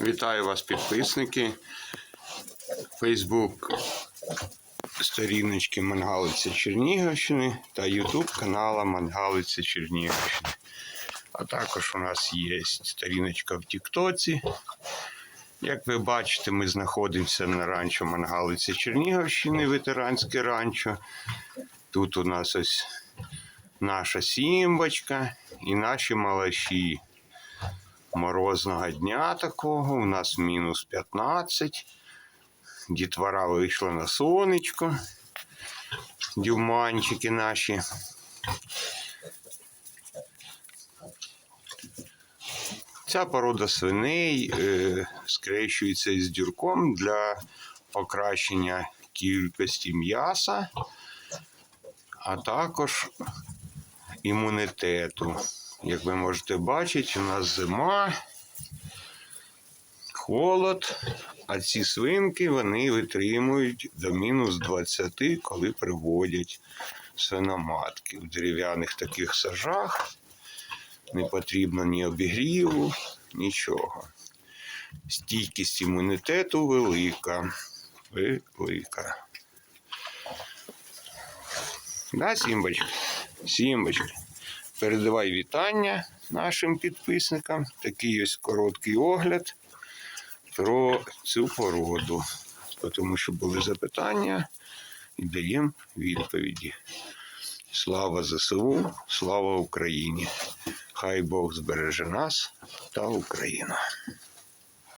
Вітаю вас, підписники. Фейсбук сторіночки Мангалиця Чернігівщини та Ютуб канала Мангалиця Чернігівщини. А також у нас є сторіночка в Тіктоці. Як ви бачите, ми знаходимося на ранчо Мангалиця Чернігівщини, ветеранське ранчо. Тут у нас ось наша сімбочка і наші малаші морозного дня такого. У нас мінус 15. Дітвора вийшла на сонечко. Дюманчики наші. Ця порода свиней е, скрещується із дюрком для покращення кількості м'яса, а також імунітету. Як ви можете бачити, у нас зима, холод, а ці свинки вони витримують до мінус 20, коли приводять свиноматки. В дерев'яних таких сажах не потрібно ні обігріву, нічого. Стійкість імунітету велика. Велика. Да, Сімбочка? Сімбочка. Передавай вітання нашим підписникам. Такий ось короткий огляд про цю породу. Тому що були запитання і даємо відповіді. Слава ЗСУ, слава Україні! Хай Бог збереже нас та Україну.